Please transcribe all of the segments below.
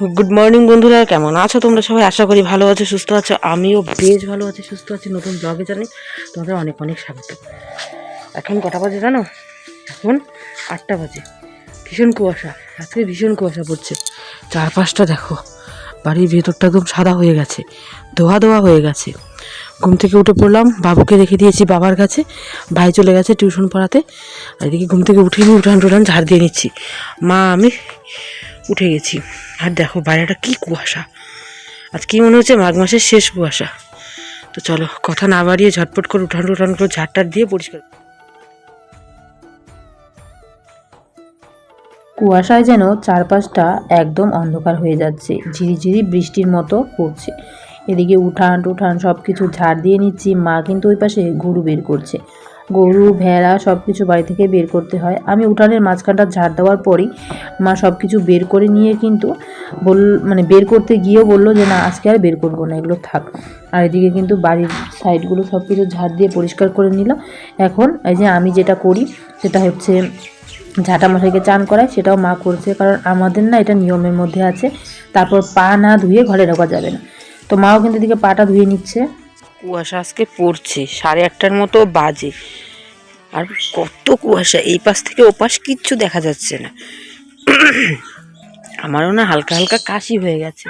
Good morning বন্ধুরা। কেমন আছো তোমরা সবাই? আশা করি ভালো আছো, সুস্থ আছো। আমিও বেশ ভালো আছি, সুস্থ আছি। নতুন ব্লগে জানি তোমাদের অনেক অনেক স্বাগত। এখন কটা বাজে জানো? এখন আটটা বাজে। ভীষণ কুয়াশা। আজকে ভীষণ কুয়াশা পড়ছে। চারপাশটা দেখো, বাড়ির ভেতরটা একদম সাদা হয়ে গেছে, ধোয়া ধোয়া হয়ে গেছে। ঘুম থেকে উঠে পড়লাম, বাবুকে রেখে দিয়েছি বাবার কাছে। ভাই চলে গেছে টিউশন পড়াতে। আর এদিকে ঘুম থেকে উঠে নিয়ে উঠান টুঠান ঝাড় দিয়ে নিচ্ছি। মা, আমি উঠে গেছি। আর দেখো বাইরেটা কি কুয়াশা। আজ কি মনে হচ্ছে মাঘ মাসের শেষ কুয়াশা। তো চলো, কথা না বাড়িয়ে ঝটপট করে উঠান টুঠান করে ঝাড়টার দিয়ে পরিষ্কার কুয়াশায় যেন চারপাশটা একদম অন্ধকার হয়ে যাচ্ছে। ঝিরিঝিরি বৃষ্টির মতো পড়ছে। এদিকে উঠান টুঠান সব কিছু ঝাড় দিয়ে নিচ্ছি, মা কিন্তু ওই পাশে গরু বের করছে। গরু, ভেড়া সব কিছু বাড়ি থেকে বের করতে হয়। আমি উঠানের মাঝখানটা ঝাড় দেওয়ার পরই মা সব কিছু বের করে নিয়ে কিন্তু বল মানে বের করতে গিয়েও বলল যে, না, আজকে আর বের করব না, এগুলো থাক। আর এদিকে কিন্তু বাড়ির সাইডগুলো সব কিছু ঝাড় দিয়ে পরিষ্কার করে নিল। এখন এই যে আমি যেটা করি, সেটা হচ্ছে ঝাঁটা মশাইকে চান করায় সেটাও মা করছে। কারণ আমাদের না এটা নিয়মের মধ্যে আছে। তারপর পা না ধুয়ে ঘরে ঢোকা যাবে না। তো মাও কিন্তু এদিকে পাটা ধুয়ে নিচ্ছে। কুয়াশা আজকে পড়ছে, সাড়ে আটটার মতো বাজে। আর কত কুয়াশা, এই পাশ থেকে ও পাশ কিচ্ছু দেখা যাচ্ছে না। আমারও না হালকা হালকা কাশি হয়ে গেছে।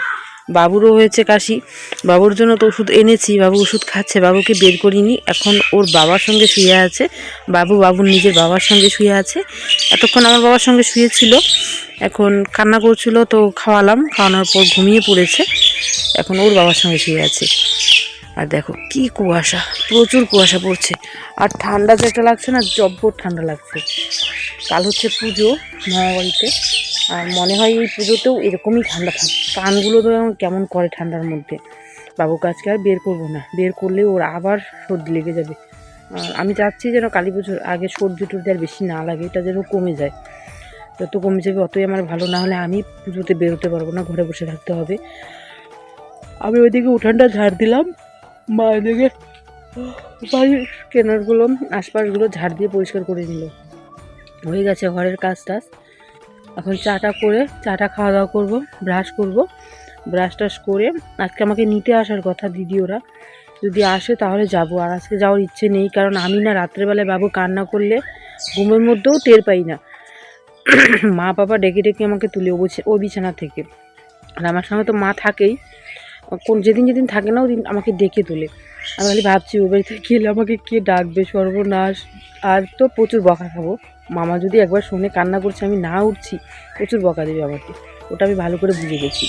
বাবুরও হয়েছে কাশি। বাবুর জন্য তো ওষুধ এনেছি, বাবু ওষুধ খাচ্ছে, বাবুকে বের করিনি। এখন ওর বাবার সঙ্গে শুয়ে আছে। বাবু, বাবুর নিজের বাবার সঙ্গে শুয়ে আছে। এতক্ষণ আমার বাবার সঙ্গে শুয়েছিল। এখন কান্না করছিল, তো খাওয়ালাম। খাওয়ানোর পর ঘুমিয়ে পড়েছে। এখন ওর বাবার সঙ্গে শুয়ে আছে। আর দেখো কি কুয়াশা, প্রচুর কুয়াশা পড়ছে। আর ঠান্ডা যেটা লাগছে না, জব্বর ঠান্ডা লাগছে। কাল হচ্ছে পুজো মামাবাড়িতে আর মনে হয় এই পুজোতেও এরকমই ঠান্ডা থাকবে কানগুলো তো কেমন করে ঠান্ডার মধ্যে। বাবু কাজকে আর বের করব না, বের করলে ওর আবার সর্দি লেগে যাবে। আমি চাচ্ছি যেন কালী পুজোর আগে সর্দি টর্দি আর বেশি না লাগে, এটা যেন কমে যায়। যত কমে যাবে অতই আমার ভালো, না হলে আমি পুজোতে বেরোতে পারব না, ঘরে বসে থাকতে হবে। আমি ওইদিকে উঠানটা ঝাড় দিলাম। মা এদিকে কেনারগুলো, আশপাশগুলো ঝাড় দিয়ে পরিষ্কার করে নিল। হয়ে গেছে ঘরের কাজ টাজ এখন চাটা করে, চাটা খাওয়া দাওয়া করব ব্রাশ করব। ব্রাশ টাশ করে, আজকে আমাকে নিতে আসার কথা দিদি ওরা যদি আসে তাহলে যাব, আর আজকে যাওয়ার ইচ্ছে নেই, কারণ আমি না রাত্রেবেলায় বাবু কান্না করলে ঘুমের মধ্যেও টের পাই না। মা বাবা ডেকে ডেকে আমাকে তুলে ও বিছানা থেকে। আর আমার সঙ্গে তো মা থাকেই। কোন যেদিন যেদিন থাকে না, ওদিন আমাকে ডেকে তোলে। আমি খালি ভাবছি, ও বাড়িতে গেলে আমাকে কে ডাকবে? সর্বনাশ। আর তো প্রচুর বকা খাব। মামা যদি একবার শুনে কান্না করছে, আমি না উঠছি, প্রচুর বকা দেবে আমাকে। ওটা আমি ভালো করে বুঝে গেছি।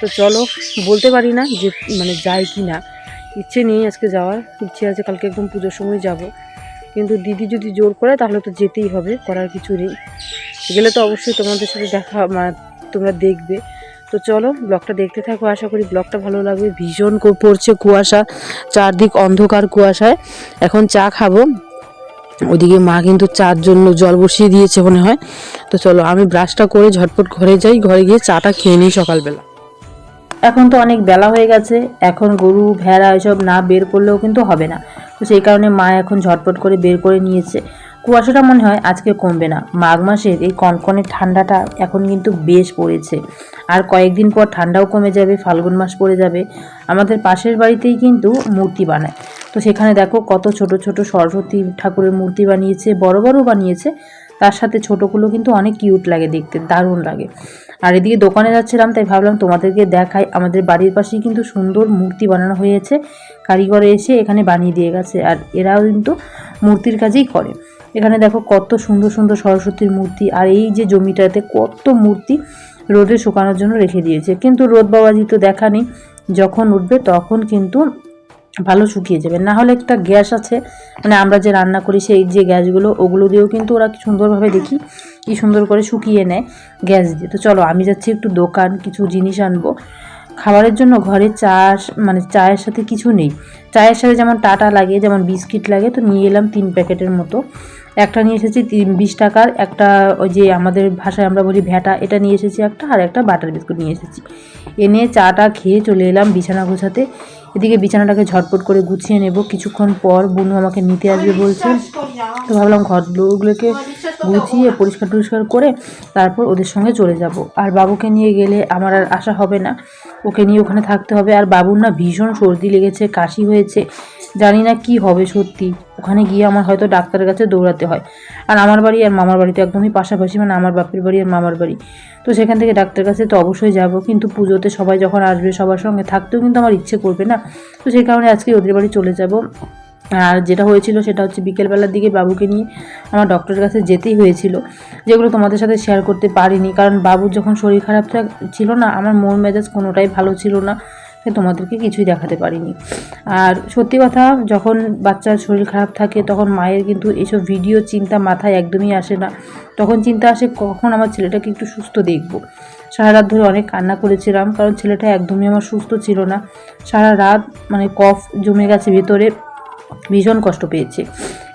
তো চলো, বলতে পারি না যে মানে যাই কি না। ইচ্ছে নেই আজকে যাওয়ার। ইচ্ছে আছে কালকে একদম পুজোর সময় যাব। কিন্তু দিদি যদি জোর করে, তাহলে তো যেতেই হবে, করার কিছু নেই। গেলে তো অবশ্যই তোমাদের সাথে দেখা মানে তোমরা দেখবে। তো চলো ব্লগটা দেখতে থাকো, আশা করি ব্লগটা ভালো লাগবে। ভীষণ পড়ছে কুয়াশা, চারদিক অন্ধকার কুয়াশায়। এখন চা খাব। ওদিকে মা কিন্তু চার জন্য জল বসিয়ে দিয়েছে মনে হয়। তো চলো আমি ব্রাশটা করে ঝটপট ঘরে যাই, ঘরে গিয়ে চাটা খেয়ে নিই সকালবেলা। এখন তো অনেক বেলা হয়ে গেছে, এখন গরু, ভেড়া এসব না বের করলেও কিন্তু হবে না। তো সেই কারণে মা এখন ঝটপট করে বের করে নিয়েছে। কুয়াশাটা মনে হয় আজকে কমবে না। মাঘ মাসের এই কনকনে ঠান্ডাটা এখন কিন্তু বেশ পড়েছে। আর কয়েকদিন পর ঠান্ডাও কমে যাবে, ফাল্গুন মাস পড়ে যাবে। আমাদের পাশের বাড়িতেই কিন্তু মূর্তি বানায়। তো সেখানে দেখো কত ছোট ছোট সরস্বতী ঠাকুরের মূর্তি বানিয়েছে, বড় বড় বানিয়েছে। তার সাথে ছোটোগুলো কিন্তু অনেক কিউট লাগে দেখতে, দারুণ লাগে। আর এদিকে দোকানে যাচ্ছিলাম, তাই ভাবলাম তোমাদেরকে দেখাই। আমাদের বাড়ির পাশেই কিন্তু সুন্দর মূর্তি বানানো হয়েছে। কারিগর এসে এখানে বানিয়ে দিয়ে গেছে। আর এরাও কিন্তু মূর্তির কাজেই করে। এখানে দেখো কত সুন্দর সুন্দর সরস্বতীর মূর্তি আর এই যে জমিটাতে কত মূর্তি রোদে শুকানোর জন্য রেখে দিয়েছে। কিন্তু রোদ বাবাজি তো দেখা নেই। যখন উঠবে তখন কিন্তু ভালো শুকিয়ে যাবে। না হলে একটা গ্যাস আছে। মানে আমরা যে রান্না করি সেই যে গ্যাসগুলো, ওগুলো দিয়েও কিন্তু ওরা সুন্দরভাবে দেখি, কি সুন্দর করে শুকিয়ে নেয় গ্যাস দিয়ে। তো চলো আমি যাচ্ছি একটু দোকান, কিছু জিনিস আনব। খাবারের জন্য ঘরে চা মানে চায়ের সাথে কিছু নেই। চায়ের সাথে যেমন টাটা লাগে, যেমন বিস্কিট লাগে, তো নিয়ে এলাম তিন প্যাকেটের মতো। একটা নিয়ে এসেছি তিন- বিশ টাকার একটা ওই যে আমাদের ভাষায় আমরা বলি ভ্যাটা এটা নিয়ে এসেছি একটা আর একটা বাটার বিস্কুট নিয়ে এসেছি। এনে চাটা খেয়ে চলে এলাম বিছানা গোছাতে। এদিকে বিছানাটাকে ঝটপট করে গুছিয়ে নেব। কিছুক্ষণ পর বুনু আমাকে নিতে আসবে বলছে। তো ভাবলাম ঘরগুলোকে গুছিয়ে পরিষ্কার টরিষ্কার করে তারপর ওদের সঙ্গে চলে যাব। আর বাবুকে নিয়ে গেলে আমার আর আশা হবে না। ওকে নিয়ে ওখানে থাকতে হবে। আর বাবুর না ভীষণ সর্দি লেগেছে কাশি হয়েছে। জানি না কি হবে সত্যি। ওখানে গিয়ে আমার হয়তো ডাক্তারের কাছে দৌড়াতে হয়। আর আমার বাড়ি আর মামার বাড়ি তো একদমই পাশাপাশি মানে আমার বাপের বাড়ি আর মামার বাড়ি। তো সেখান থেকে ডাক্তারের কাছে তো অবশ্যই যাব, কিন্তু পুজোতে সবাই যখন আসবে সবার সঙ্গে থাকতেও কিন্তু আমার ইচ্ছে করবে না। তো সেই কারণে আজকে ওদের বাড়ি চলে যাব। আর যেটা হয়েছিল সেটা হচ্ছে বিকেলবেলার দিকে বাবুকে নিয়ে আমার ডক্টরের কাছে যেতেই হয়েছিল, যেগুলো তোমাদের সাথে শেয়ার করতে পারিনি। কারণ বাবুর যখন শরীর খারাপ ছিল না, আমার মন মেজাজ কোনোটাই ভালো ছিল না। তোমাদেরকে কিছুই দেখাতে পারিনি। আর সত্যি কথা, যখন বাচ্চার শরীর খারাপ থাকে, তখন মায়ের কিন্তু এইসব ভিডিও চিন্তা মাথায় একদমই আসে না। তখন চিন্তা আসে, কখন আমার ছেলেটাকে একটু সুস্থ দেখব? সারা রাত ধরে অনেক কান্না করেছিলাম, কারণ ছেলেটা একদমই আমার সুস্থ ছিল না। সারা রাত মানে কফ জমে গেছে ভেতরে, ভীষণ কষ্ট পেয়েছে।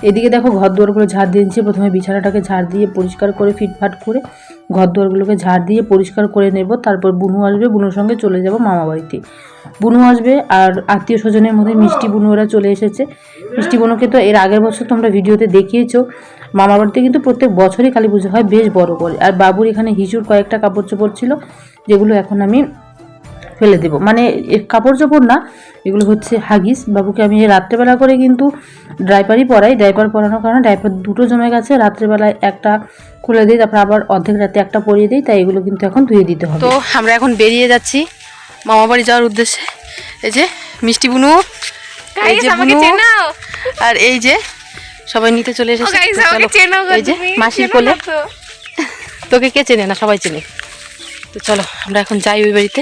এদিকে দেখো ঘর দুয়ারগুলো ঝাড় দিয়েছে, প্রথমে বিছানাটাকে ঝাড় দিয়ে পরিষ্কার করে, ফিটফাট করে ঘর দুয়ারগুলোকে ঝাড় দিয়ে পরিষ্কার করে নেব, তারপর বুনু আসবে, বুনুর সঙ্গে চলে যাব মামা বাড়িতে। বুনু আসবে আর আত্মীয় স্বজনের মধ্যে মিষ্টি বুনুরা চলে এসেছে। মিষ্টি বুনুকে তো এর আগের বছর তোমরা ভিডিওতে দেখিয়েছো। মামা বাড়িতে কিন্তু প্রত্যেক বছরই কালী পুজো হয়, বেশ বড় করে। আর বাবুর এখানে হিজুর কয়েকটা কাপড় চোপড় ছিল, যেগুলো এখন আমি ফেলে দেবো। মানে কাপড় চোপড় না এগুলো হচ্ছে হাগিস। বাবুকে আমি রাত্রেবেলা করে কিন্তু ড্রাইপারই পরাই। ড্রাইপার পরানোর কারণে ড্রাইপার দুটো জমে গেছে। রাত্রেবেলায় একটা খুলে দিই তারপর আবার অর্ধেক রাতে একটা পরিয়ে দিই। তাই এগুলো কিন্তু এখন ধুয়ে দিতে হবে। তো আমরা এখন বেরিয়ে যাচ্ছি মামা বাড়ি যাওয়ার উদ্দেশ্যে। এই যে মিষ্টি বুনু এই যে আর এই যে সবাই নিতে চলে এসেছে। গো এই যে মাসির কোলে। তোকে কে চেনে না? সবাই চেনে। তো চলো আমরা এখন যাই ওই বাড়িতে।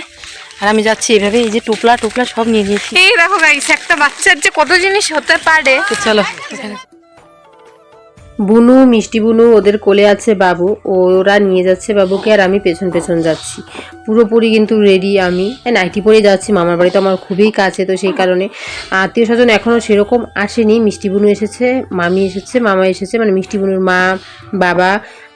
আর আমি যাচ্ছি এইভাবে এই যে টুপলা টুপলা সব নিয়ে নিয়েছি। এই দেখো গাইস একটা বাচ্চার যে কত জিনিস হতে পারে। চলো বুনু মিষ্টি বুনু ওদের কোলে আছে বাবু ওরা নিয়ে যাচ্ছে বাবুকে আর আমি পেছন পেছন যাচ্ছি। পুরোপুরি কিন্তু রেডি আমি। নাইটি পরে যাচ্ছি মামার বাড়ি তো আমার খুবই কাছে তো সেই কারণে আত্মীয় স্বজন এখনও সেরকম আসেনি। মিষ্টি বুনু এসেছে মামি এসেছে মামা এসেছে মানে মিষ্টি বুনুর মা বাবা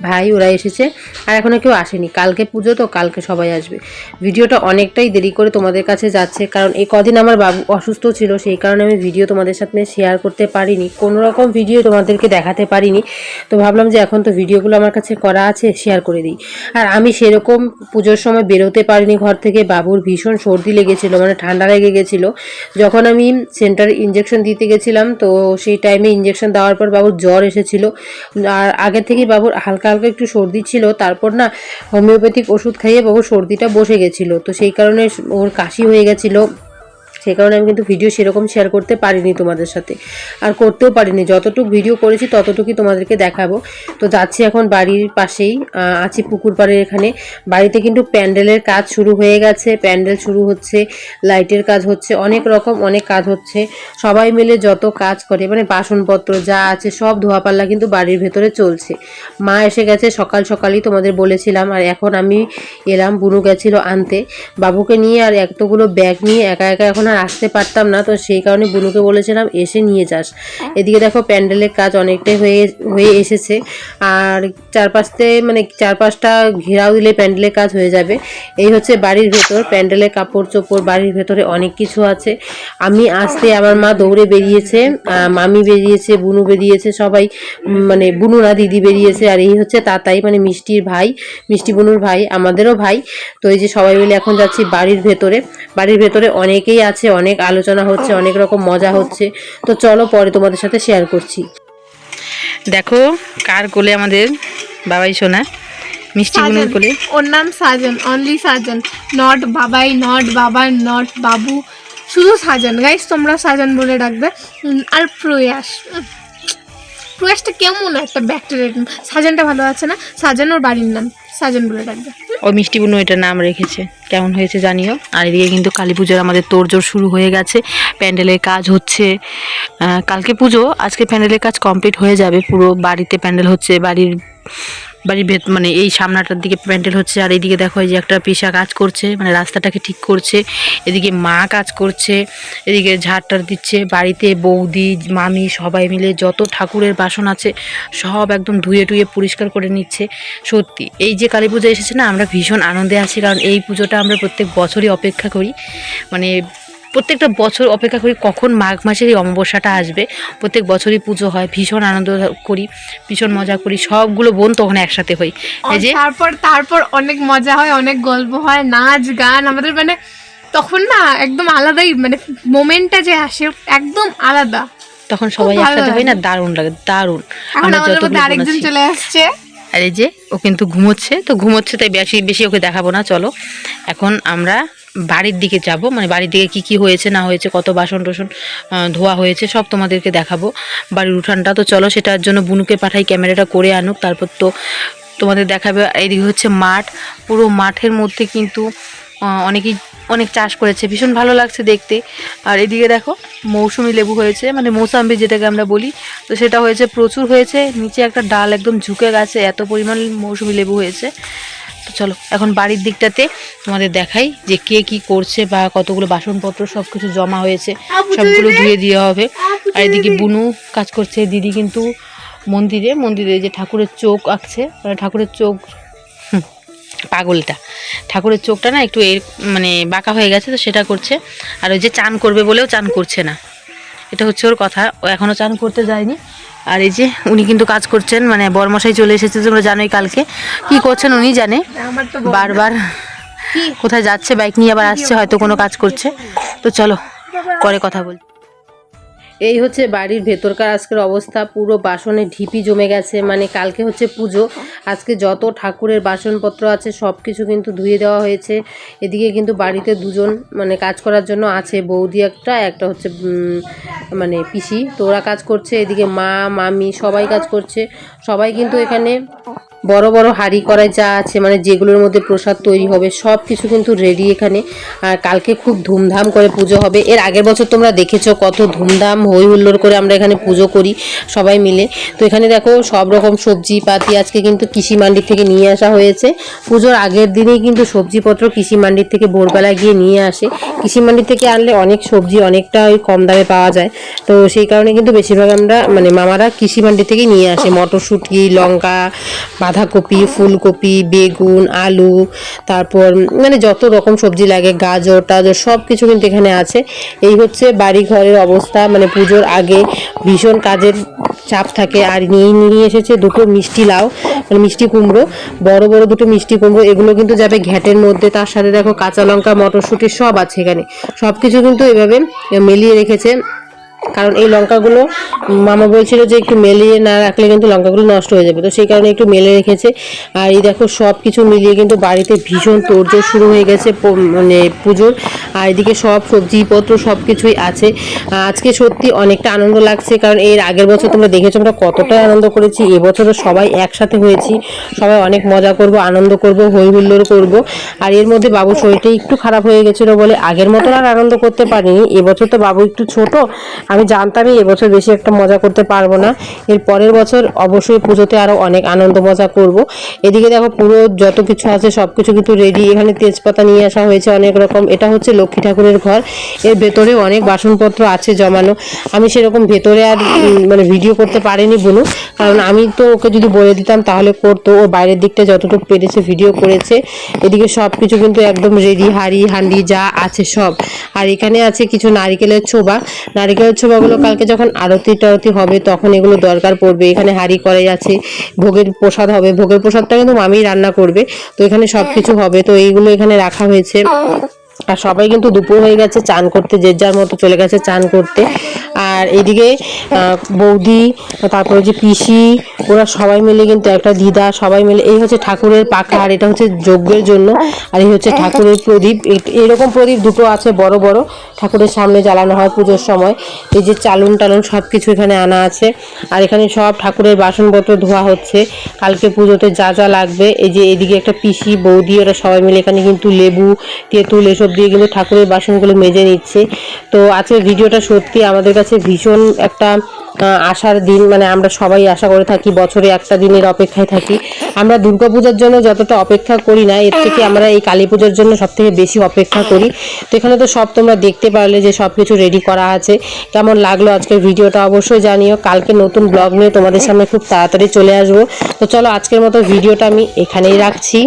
ভাই, ওরা এসেছে। আর এখনও কেউ আসেনি। কালকে পুজো তো কালকে সবাই আসবে। ভিডিওটা অনেকটাই দেরি করে তোমাদের কাছে যাচ্ছে, কারণ এই কদিন আমার বাবু অসুস্থ ছিল, সেই কারণে আমি ভিডিও তোমাদের সাথে শেয়ার করতে পারিনি। কোনো রকম ভিডিও তোমাদেরকে দেখাতে পারিনি। তো ভাবলাম যে এখন তো ভিডিওগুলো আমার কাছে করা আছে শেয়ার করে দিই। আর আমি সেরকম পুজোর সময় বেরোতে পারিনি ঘর থেকে। বাবুর ভীষণ সর্দি লেগেছিল মানে ঠান্ডা লেগে গেছিল। যখন আমি সেন্টারে ইঞ্জেকশন দিতে গেছিলাম, তো সেই টাইমে ইঞ্জেকশন দেওয়ার পর বাবুর জ্বর এসেছিল। আর আগে থেকেই বাবুর হালকা হালকা একটু সর্দি ছিল, তারপর না হোমিওপ্যাথিক ওষুধ খাইয়ে বাবু সর্দিটা বসে গেছিল। তো সেই কারণে ওর কাশি হয়ে গেছিল। সেই কারণে আমি কিন্তু ভিডিও সেরকম শেয়ার করতে পারিনি তোমাদের সাথে। আর করতেও পারিনি। যতটুকু ভিডিও করেছি, ততটুকুই তোমাদেরকে দেখাবো। তো যাচ্ছি এখন বাড়ির পাশেই আছি পুকুর পাড়ের এখানে। বাড়িতে কিন্তু প্যান্ডেলের কাজ শুরু হয়ে গেছে। প্যান্ডেল শুরু হচ্ছে, লাইটের কাজ হচ্ছে, অনেক রকম অনেক কাজ হচ্ছে। সবাই মিলে যত কাজ করে মানে বাসনপত্র যা আছে, সব ধোয়াপাল্লা কিন্তু বাড়ির ভেতরে চলছে। মা এসে গেছে, সকাল সকালই তোমাদের বলেছিলাম, আর এখন আমি এলাম, বুনু গেছিল আনতে। বাবুকে নিয়ে আর এতগুলো ব্যাগ নিয়ে একা একা এখন আর আসতে পারতাম না তো সেই কারণে বুনুকে বলেছিলাম এসে নিয়ে যাস। এদিকে দেখো প্যান্ডেলের কাজ অনেকটাই হয়ে হয়ে এসেছে। আর চারপাশতে মানে চারপাশটা ঘেরাও দিলে প্যান্ডেলের কাজ হয়ে যাবে। এই হচ্ছে বাড়ির ভেতর প্যান্ডেলের কাপড় চোপড় বাড়ির ভেতরে অনেক কিছু আছে। আমি আসতে আমার মা দৌড়ে বেরিয়েছে মামি বেরিয়েছে বুনু বেরিয়েছে সবাই মানে বুনু না দিদি বেরিয়েছে। আর এই হচ্ছে তাতাই মানে মিষ্টির ভাই মিষ্টি বুনুর ভাই আমাদেরও ভাই। তো এই যে সবাই মিলে এখন যাচ্ছি বাড়ির ভেতরে। বাড়ির ভেতরে অনেকেই আছে। অনেক আলোচনা হচ্ছে অনেক রকম মজা হচ্ছে। তো চলো পরে তোমাদের সাথে শেয়ার করছি। দেখো কার কোলে আমাদের বাবাই সোনা? মিষ্টি বুনুর কোলে। ওর নাম Sajan only Sajan. Not Babai not Baba not Babu. শুধু সাজন। গাইস তোমরা সাজন বলে ডাকবে। উম, আর প্রয়াস। উম, প্রয়াসটা কেমন? একটা ব্যাকটেরিয়া সাজানটা ভালো আছে না? সাজান ওর বাড়ির নাম। সাজান বলে ডাকবে ও মিষ্টি বুনু এটা নাম রেখেছে। কেমন হয়েছে জানিও? আর এদিকে কিন্তু কালী পুজোর আমাদের তোড়জোড় শুরু হয়ে গেছে। প্যান্ডেলের কাজ হচ্ছে কালকে পুজো, আজকে প্যান্ডেলের কাজ কমপ্লিট হয়ে যাবে। পুরো বাড়িতে প্যান্ডেল হচ্ছে, বাড়ির বাড়ির ভেত মানে এই সামনাটার দিকে প্যান্ডেল হচ্ছে, আর এইদিকে দেখো যে একটা পেশা কাজ করছে মানে রাস্তাটাকে ঠিক করছে, এদিকে মা কাজ করছে, এদিকে ঝাড়টার দিচ্ছে, বাড়িতে বৌদি, মামি সবাই মিলে যত ঠাকুরের বাসন আছে সব একদম ধুয়ে টুয়ে পরিষ্কার করে নিচ্ছে। সত্যি, এই যে কালী পুজো এসেছে না, আমরা ভীষণ আনন্দে আছি, কারণ এই পুজোটা আমরা প্রত্যেক বছরই অপেক্ষা করি। মানে প্রত্যেকটা বছর অপেক্ষা করি কখন মাঘ মাসের এই অমাবস্যাটা আসবে। প্রত্যেক বছরই পুজো হয় ভীষণ আনন্দ করি ভীষণ মজা করি সবগুলো বোন তখন একসাথে হই। এই যে তারপর তারপর অনেক মজা হয় অনেক গল্প হয় নাচ গান আমাদের মানে তখন না একদম আলাদাই মানে মোমেন্টটা যে আসে একদম আলাদা। তখন সবাই একসাথে হই না। দারুণ লাগে দারুণ। আমরা আরেকজন চলে আসছে। আর এই যে ও কিন্তু ঘুমোচ্ছে তো ঘুমোচ্ছে তাই বেশি বেশি ওকে দেখাবো না চলো। এখন আমরা বাড়ির দিকে যাব মানে বাড়ির দিকে কি কি হয়েছে, না হয়েছে, কত বাসন টাসন ধোয়া হয়েছে, সব তোমাদেরকে দেখাবো। বাড়ির উঠানটা, তো চলো সেটার জন্য বুনুকে পাঠাই, ক্যামেরাটা করে আনুক, তারপর তো তোমাদের দেখাবে। এইদিকে হচ্ছে মাঠ, পুরো মাঠের মধ্যে কিন্তু অনেকেই, অনেক চাষ করেছে, ভীষণ ভালো লাগছে দেখতে। আর এদিকে দেখো, মৌসুমি লেবু হয়েছে মানে মৌসাম্বি যেটাকে আমরা বলি, তো সেটা হয়েছে, প্রচুর হয়েছে, নিচে একটা ডাল একদম ঝুঁকে গেছে, এত পরিমাণ মৌসুমি লেবু হয়েছে। তো চলো এখন বাড়ির দিকটাতে তোমাদের দেখাই যে কে কি করছে বা কতগুলো বাসনপত্র সব কিছু জমা হয়েছে সবগুলো ধুয়ে দেওয়া হবে। আর এদিকে বুনু কাজ করছে দিদি কিন্তু মন্দিরে মন্দিরে যে ঠাকুরের চোখ আঁকছে মানে ঠাকুরের চোখ পাগলটা। ঠাকুরের চোখটা না একটু এর মানে বাঁকা হয়ে গেছে তো সেটা করছে। আর ওই যে চান করবে বলেও চান করছে না। এটা হচ্ছে ওর কথা ও এখনও চান করতে যায়নি। আর এই যে উনি কিন্তু কাজ করছেন মানে বরমশাই চলে এসেছে তোমরা জানোই কালকে। কি করছেন উনি জানে? বারবার কোথায় যাচ্ছে বাইক নিয়ে আবার আসছে হয়তো কোনো কাজ করছে। তো চলো পরে কথা বল এই হচ্ছে বাড়ির ভেতরকার আজকের অবস্থা। পুরো বাসনে ঢিপি জমে গেছে মানে কালকে হচ্ছে পুজো। আজকে যত ঠাকুরের বাসনপত্র আছে সব কিছু কিন্তু ধুয়ে দেওয়া হয়েছে। এদিকে কিন্তু বাড়িতে দুজন মানে কাজ করার জন্য আছে। বৌদি একটা একটা হচ্ছে মানে পিসি। তো ওরা কাজ করছে। এদিকে মা, মামি সবাই কাজ করছে। সবাই কিন্তু এখানে বড় বড় হাঁড়ি করায় যা আছে মানে যেগুলোর মধ্যে প্রসাদ তৈরি হবে সব কিছু কিন্তু রেডি এখানে। আর কালকে খুব ধুমধাম করে পুজো হবে। এর আগের বছর তোমরা দেখেছ কত ধুমধাম হই হুল্লোড় করে আমরা এখানে পুজো করি সবাই মিলে। তো এখানে দেখো সব রকম সবজি পাতি আজকে কিন্তু কৃষি মান্ডির থেকে নিয়ে আসা হয়েছে। পুজোর আগের দিনেই কিন্তু সবজিপত্র কৃষি মান্ডির থেকে ভোরবেলা গিয়ে নিয়ে আসে। কৃষি মান্ডি থেকে আনলে অনেক সবজি অনেকটা ওই কম দামে পাওয়া যায়। তো সেই কারণে কিন্তু বেশিরভাগ আমরা মানে মামারা কৃষি মান্ডি থেকেই নিয়ে আসে। মটরশুঁটি, লঙ্কা বাঁধাকপি, ফুলকপি, বেগুন, আলু, তারপর মানে যত রকম সবজি লাগে, গাজর, টাজর সব কিছু কিন্তু এখানে আছে। এই হচ্ছে বাড়ি ঘরের অবস্থা মানে পুজোর আগে ভীষণ কাজের চাপ থাকে। আর নিয়ে নিয়ে এসেছে দুটো মিষ্টি লাউ মানে মিষ্টি কুমড়ো, বড় বড় দুটো মিষ্টি কুমড়ো। এগুলো কিন্তু যাবে ঘ্যাটের মধ্যে, তার সাথে দেখো কাঁচা লঙ্কা, মটরশুঁটি সব আছে এখানে। সব কিছু কিন্তু এভাবে মিলিয়ে রেখেছে। কারণ এই লঙ্কাগুলো, মামা বলছিল যে একটু মেলিয়ে না রাখলে কিন্তু লঙ্কাগুলো নষ্ট হয়ে যাবে। তো সেই কারণে একটু মেলে রেখেছে। আর এই দেখো সব কিছু মিলিয়ে কিন্তু বাড়িতে ভীষণ তোড়জোড় শুরু হয়ে গেছে মানে পুজোর। আর এদিকে সব সবজিপত্র সব কিছুই আছে আজকে সত্যি অনেকটা আনন্দ লাগছে, কারণ এর আগের বছর তোমরা দেখেছ আমরা কতটা আনন্দ করেছি। এবছরও সবাই একসাথে হয়েছি। সবাই অনেক মজা করব, আনন্দ করব হই হুল্লোড় করব। আর এর মধ্যে বাবুর শরীরটা একটু খারাপ হয়ে গেছিল বলে আগের মতন আর আনন্দ করতে পারিনি। এবছর তো বাবু একটু ছোট আমি জানতামই এবছর বেশি একটা মজা করতে পারব না। এর পরের বছর অবশ্যই পুজোতে আরও অনেক আনন্দ মজা করব। এদিকে দেখো পুরো যত কিছু আছে সব কিছু কিন্তু রেডি এখানে তেজপাতা নিয়ে আসা হয়েছে অনেক রকম। এটা হচ্ছে লক্ষ্মী ঠাকুরের ঘর। এর ভেতরে অনেক বাসনপত্র আছে জমানো। আমি সেরকম ভেতরে আর মানে ভিডিও করতে পারিনি বলুন। কারণ আমি তো ওকে যদি বলে দিতাম, তাহলে করতো। ও বাইরের দিকটা যতটুকু পেরেছে ভিডিও করেছে। এদিকে সব কিছু কিন্তু একদম রেডি হাঁড়ি হান্ডি যা আছে সব। আর এখানে আছে কিছু নারিকেলের ছোবা। নারিকেলের ছোবাগুলো কালকে যখন আরতি টারতি হবে, তখন এগুলো দরকার পড়বে। এখানে হাঁড়ি করাই আছে। ভোগের প্রসাদ হবে। ভোগের প্রসাদটা কিন্তু মামিই রান্না করবে। তো এখানে সব কিছু হবে। তো এইগুলো এখানে রাখা হয়েছে। আর সবাই কিন্তু দুপুর হয়ে গেছে, চান করতে, যে যার মতো চলে গেছে চান করতে। আর এদিকে বৌদি, তারপরে যে পিসি, ওরা সবাই মিলে কিন্তু একটা দিদা, সবাই মিলে, এই হচ্ছে ঠাকুরের পাখা, আর এটা হচ্ছে যজ্ঞের জন্য, আর এই হচ্ছে ঠাকুরের প্রদীপ। এরকম প্রদীপ দুটো আছে, বড় বড়, ঠাকুরের সামনে জ্বালানো হয় পুজোর সময়। এই যে চালুন, টালুন সব কিছু এখানে আনা আছে। আর এখানে সব ঠাকুরের বাসনপত্র ধোয়া হচ্ছে। কালকে পুজোতে যা যা লাগবে, এই যে এদিকে একটা পিসি, বৌদি, ওরা সবাই মিলে এখানে কিন্তু লেবু, তেঁতুল, এসব বরফ দিয়ে কিন্তু ঠাকুরের বাসনগুলো মেজে নিচ্ছে। তো আজকের ভিডিওটা সত্যি আমাদের কাছে ভীষণ একটা আসার দিন। মানে আমরা সবাই আশা করে থাকি, বছরে একটা দিনের অপেক্ষায় থাকি। আমরা দুর্গাপূজার জন্য যতটা অপেক্ষা করি না, এর থেকে আমরা এই কালী পুজোর জন্য সব থেকে বেশি অপেক্ষা করি। তো এখানে তো সব তোমরা দেখতে পারলে যে সব কিছু রেডি করা আছে। কেমন লাগল আজকের ভিডিওটা অবশ্যই জানিও। কালকে নতুন ব্লগ নিয়ে তোমাদের সামনে খুব তাড়াতাড়ি চলে আসব। তো চলো আজকের মতো ভিডিওটা আমি এখানেই রাখছি।